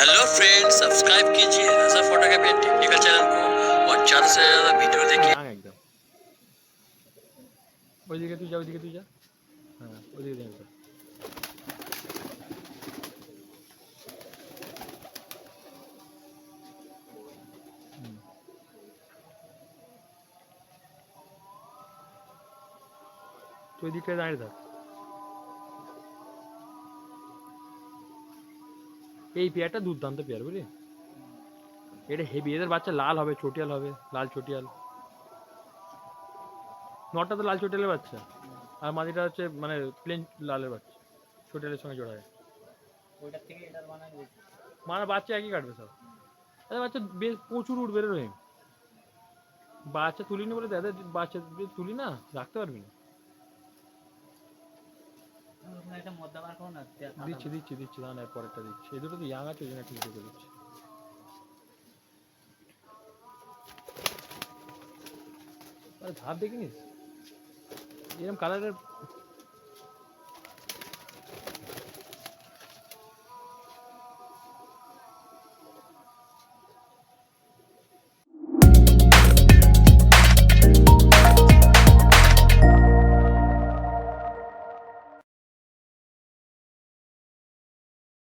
Hello friends subscribe कीजिए रजा photography technical channel को और ज़्यादा से ज़्यादा वीडियो देखिए ইয়াং একদম ওইদিকে তুই যা ওইদিকে তুই যা হ্যাঁ ওইদিকে দিয়ে একদম হুম। তুই ওই দিকটায় দাঁড়িয়ে থাক এই পেয়ারটা দুর্দান্ত পেয়ার বুঝলি? এটা হেভি এদের বাচ্চা লাল হবে চটিয়াল হবে লাল চটিয়াল। নটা তো লাল চটিয়ালের বাচ্চা আর মাদিটা হচ্ছে মানে প্লেন লালের বাচ্চা চটিয়ালের সঙ্গে জোড়া হয়। ওইটার থেকে এটার বানায় বেশি। মানে বাচ্চা একই কাটবে সব। আরে বাচ্চা বেশ প্রচুর উঠবে রে রহিম। বাচ্চা তুলিনি বলে দাদা বাচ্চা তুলি না রাখতে পারবি না। দিচ্ছি দিচ্ছি দিচ্ছি, না না পরেরটা দিচ্ছি। এই দুটো তো ইয়াং আছে ওই জন্য ঠিক করে দিচ্ছি। আরে ভাব দেখিনিস? এরকম কালারের